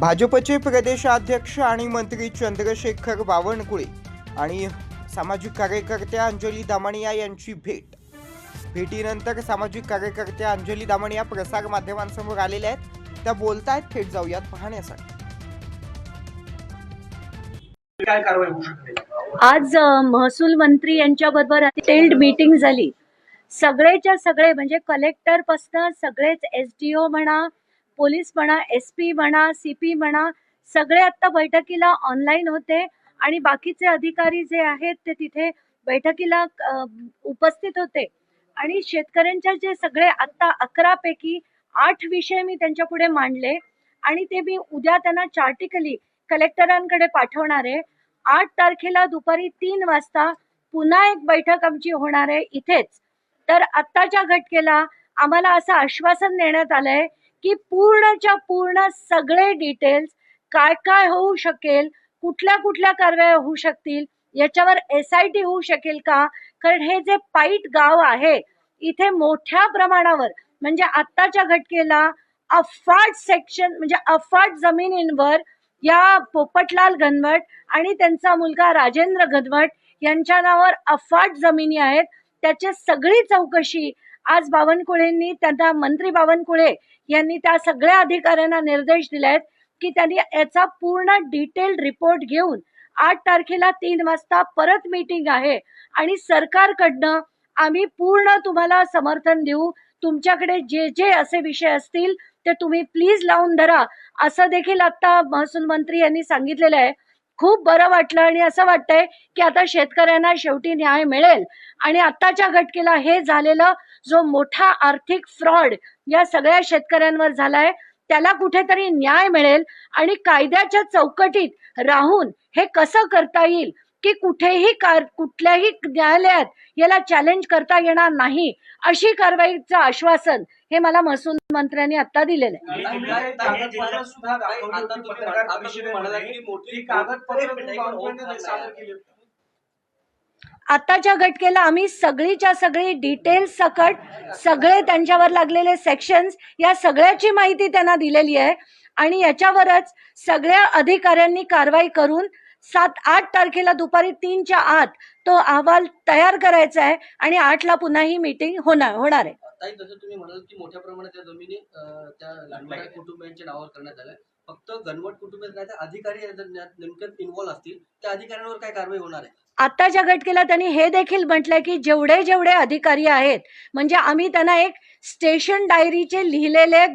भाजपचे प्रदेशाध्यक्ष आणि मंत्री चंद्रशेखर बावनकुळे आणि सामाजिक कार्यकर्त्या अंजली दामणिया यांची भेट. भेटीनंतर सामाजिक कार्यकर्त्या अंजली दामणिया प्रसार माध्यमांसमोर आलेल्या आहेत. त्या बोलतायत. थेट जाऊयात पाहण्यासाठी. आज महसूल मंत्री यांच्या बरोबर टेल्ड मीटिंग झाली. सगळेच्या सगळे म्हणजे कलेक्टर पासन सगळेच एस डी ओ म्हणा पोलीस म्हणा एस पी म्हणा सी पी म्हणा सगळे आता बैठकीला ऑनलाईन होते आणि बाकीचे अधिकारी जे आहेत ते तिथे बैठकीला उपस्थित होते. आणि शेतकऱ्यांच्या जे सगळे आता अकरा पैकी आठ विषय मी त्यांच्या पुढे मांडले आणि ते मी उद्या त्यांना चार्टिकली कलेक्टरांकडे पाठवणार आहे. आठ तारखेला दुपारी तीन वाजता पुन्हा एक बैठक आमची होणार आहे इथेच. तर आत्ताच्या घटकेला आम्हाला असं आश्वासन देण्यात आलंय की पूर्णच्या पूर्ण सगळे डिटेल्स काय काय होऊ शकेल कुठल्या कुठल्या कारवाया होऊ शकतील याच्यावर एस आय टी होऊ शकेल का? कारण हे जे पाईट गाव आहे इथे मोठ्या प्रमाणावर म्हणजे आत्ताच्या घटकेला अफाट सेक्शन म्हणजे अफाट जमिनींवर या पोपटलाल घनवट आणि त्यांचा मुलगा राजेंद्र घनवट यांच्या नावावर अफाट जमिनी आहेत. त्याची सगळी चौकशी आज बावनकुळेंनी त्यांना मंत्री बावनकुळे यांनी त्या सगळ्या अधिकाऱ्यांना निर्देश दिले आहेत की त्यांनी याचा पूर्ण डिटेल रिपोर्ट घेऊन आठ तारखेला तीन वाजता परत मीटिंग आहे. आणि सरकारकडनं आम्ही पूर्ण तुम्हाला समर्थन देऊ. तुमच्याकडे जे जे असे विषय असतील ते तुम्ही प्लीज लावून धरा. असं देखील आता महसूल मंत्री यांनी सांगितलेलं आहे. खूप बरं वाटलं आणि असं वाटतंय की आता शेतकऱ्यांना शेवटी न्याय मिळेल. आणि आत्ताच्या घटकेला हे झालेलं जो मोठा आर्थिक फ्रॉड या सगळ्या शेतकऱ्यांवर झालाय त्याला कुठेतरी न्याय मिळेल आणि कायद्याच्या चौकटीत राहून हे कसं करता येईल की कुठेही कार कुठल्याही न्यायालयात याला चॅलेंज करता येणार नाही अशी कारवाईचं आश्वासन हे मला महसूल मंत्र्यांनी आता दिलेलं आहे. आताच्या घटकेला आम्ही सगळीच्या सगळी डिटेल्स सकट सगळे त्यांच्यावर लागलेले सेक्शन्स या सगळ्याची माहिती त्यांना दिलेली आहे. आणि याच्यावरच सगळ्या अधिकाऱ्यांनी कारवाई करून सात आठ तारखेला दुपारी तीनच्या आत तो अहवाल तयार करायचा आहे आणि आठला पुन्हा ही मीटिंग होणार होणार आहे. ताई जसं तुम्ही म्हणाल की मोठ्या प्रमाणात त्या जमिनी अं, त्या कुटुंबियांच्या नावावर करण्यात आल्या. फक्त गणवट कुटुंबिय नाही तर अधिकारी नेमकं असतील त्या अधिकाऱ्यांवर काय कारवाई होणार आहे? आत्ताच्या घटकेला त्यांनी हे देखील म्हटलंय की जेवढे जेवढे अधिकारी आहेत म्हणजे आम्ही त्यांना एक स्टेशन डायरीचे लिहिलेले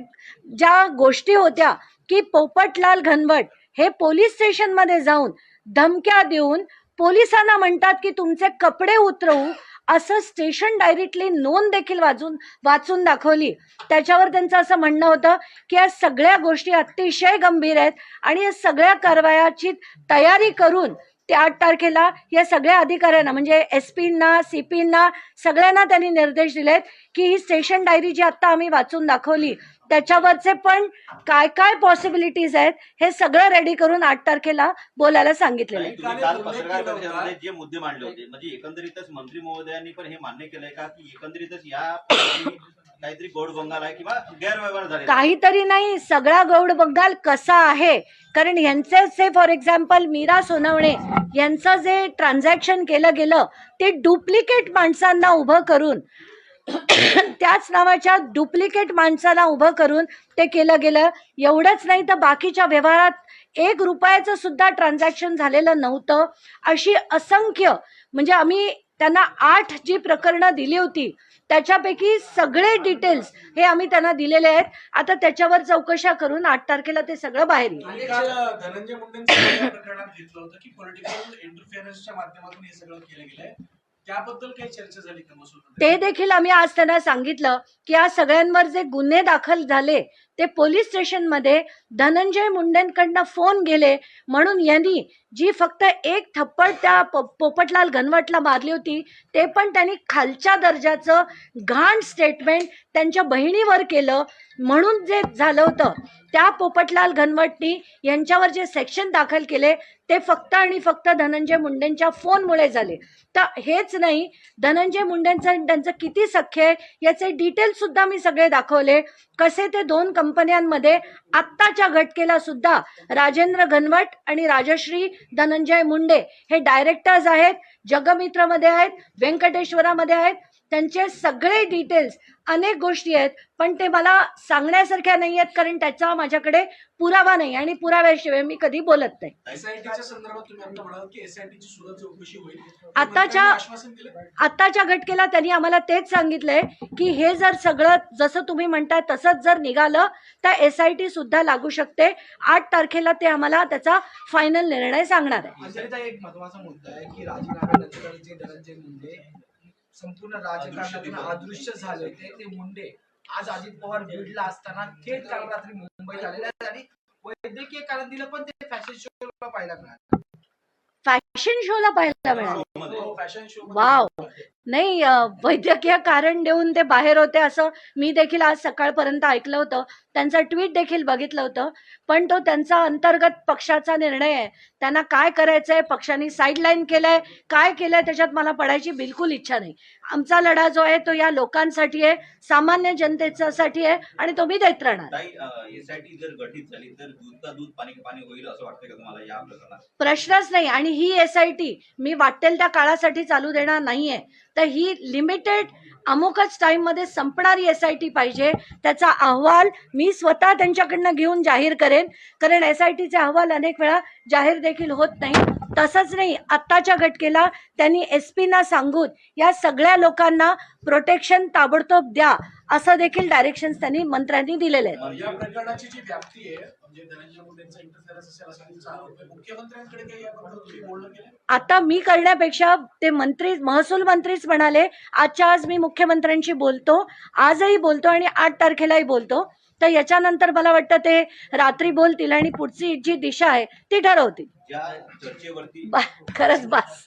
ज्या गोष्टी होत्या की पोपटलाल घनवट हे पोलीस स्टेशनमध्ये जाऊन धमक्या देऊन पोलिसांना म्हणतात की तुमचे कपडे उतरवू असं स्टेशन डायरीतली नोंद देखील वाचून वाचून दाखवली. त्याच्यावर त्यांचं असं म्हणणं होतं की या सगळ्या गोष्टी अतिशय गंभीर आहेत आणि या सगळ्या कारवायाची तयारी करून ते आठ तारखेला या सगळ्या अधिकाऱ्यांना म्हणजे एस पींना सी पींना सगळ्यांना त्यांनी निर्देश दिलेत की ही स्टेशन डायरी जी आता आम्ही वाचून दाखवली त्याच्यावरचे पण काय काय पॉसिबिलिटीज आहेत हे सगळं रेडी करून आठ तारखेला बोलायला सांगितलेलं आहे. जे मुद्दे मांडले होते म्हणजे एकंदरीतच मंत्री महोदयांनी पण हे मान्य केलंय का की एकंदरीतच या काहीतरी गौड बंगाल आहे किंवा गैरव्यवहार झाले काहीतरी नाही सगळा गौड बंगाल कसा आहे? कारण यांचे say for example Meera Sonawane यांचं जे ट्रान्झॅक्शन केलं गेलं ते डुप्लिकेट माणसांना उभं करून त्याच नावाच्या डुप्लिकेट माणसाला उभं करून ते केलं गेलं. एवढंच नाही तर बाकीच्या व्यवहारात एक रुपयाचं सुद्धा ट्रान्झॅक्शन झालेलं नव्हतं. अशी असंख्य म्हणजे आम्ही त्यांना आठ जी प्रकरणं दिली होती त्याच्यापैकी सगळे डिटेल्स हे आम्ही त्यांना दिलेले आहेत. आता त्याच्यावर चौकशा करून आठ तारखेला ते सगळं बाहेर येईल. ते देखील आम्ही आज त्यांना सांगितलं की या सगळ्यांवर जे गुन्हे दाखल झाले ते पोलीस स्टेशनमध्ये धनंजय मुंडेंकडनं फोन गेले म्हणून यांनी जी फक्त एक थप्पड त्या प- पोपटलाल घनवटला मारली होती ते पण त्यांनी खालच्या दर्जाचं घाण स्टेटमेंट त्यांच्या बहिणीवर केलं म्हणून जे झालं होतं त्या पोपटलाल घनवटनी यांच्यावर जे सेक्शन दाखल केले ते फक्त आणि फक्त धनंजय मुंडेंच्या फोनमुळे झाले. तर हेच नाही धनंजय मुंडेंचं आणि त्यांचं किती सख्य आहे याचे डिटेल्स सुद्धा मी सगळे दाखवले. कसे ते दोन कंपन्यांमध्ये आत्ताच्या घटकेला सुद्धा राजेंद्र घनवट आणि राजश्री धनंजय मुंडे हे डायरेक्टर्स आहेत जगमित्रमध्ये आहेत व्यंकटेश्वरामध्ये आहेत त्यांचे सगळे डिटेल्स अनेक गोष्टी आहेत पण ते मला सांगण्यासारख्या नाही आहेत कारण त्याचा माझ्याकडे पुरावा नाही आणि पुराव्याशिवाय मी कधी बोलत नाही. आताच्या- आत्ताच्या घटकेला त्यांनी आम्हाला तेच सांगितलंय की हे जर सगळं जसं तुम्ही म्हणताय तसंच जर निघालं तर एस आय टी सुद्धा लागू शकते. आठ तारखेला ते आम्हाला त्याचा फायनल निर्णय सांगणार आहे. संपूर्ण राजकारणातून अदृश्य झाले होते. ते मुंडे. आज अजित पवार बीडला असताना थेट काल रात्री मुंबईत आलेले आहेत आणि वैद्यकीय कारण दिलं पण ते फॅशन शोला पाहायला मिळालं. फॅशन शोला पाहायला मिळालं. हो, फॅशन शो वाव नाही अं, वैद्यकीय कारण देऊन ते बाहेर होते असं मी देखील आज सकाळपर्यंत ऐकलं होतं. त्यांचा ट्विट देखील बघितलं होतं. पण तो त्यांचा अंतर्गत पक्षाचा निर्णय आहे. त्यांना काय करायचंय? पक्षाने साईडलाईन केलंय. काय केलंय? त्याच्यात मला पडायची बिलकुल इच्छा नाही. आमचा लढा जो आहे तो या लोकांसाठी आहे. सामान्य जनतेसाठी आहे आणि तो मी देत राहणार. ताई एसआयटी जर गठीत झाली तर दूध का दूध पाणी का पाणी होईल असं वाटतं का तुम्हाला या प्रकरणात? प्रश्नच नाही. आणि ही एस आय टी मी वाटेल त्या काळासाठी चालू देणार नाहीये. तर ही लिमिटेड अमुकच टाईममध्ये संपणारी एस आय टी पाहिजे. त्याचा अहवाल मी स्वतः त्यांच्याकडनं घेऊन जाहीर करेन. कारण एस आय टीचे अहवाल अनेक वेळा जाहीर देखील होत नाही. तसंच नाही आत्ताच्या घटकेला त्यांनी एस पीना सांगून या सगळ्या लोकांना प्रोटेक्शन ताबडतोब द्या असं देखील डायरेक्शन त्यांनी मंत्र्यांनी दिलेले आहेत. या प्रकरणाची जी व्याप्ती आहे म्हणजे आता मी करण्यापेक्षा ते मंत्री महसूल मंत्रीच म्हणाले आजच्या आज मी मुख्यमंत्र्यांशी बोलतो आजही बोलतो आणि आठ तारखेलाही बोलतो. तर याच्यानंतर मला वाटतं ते रात्री बोलतील आणि पुढची जी दिशा आहे ती ठरवतील. खरंच बस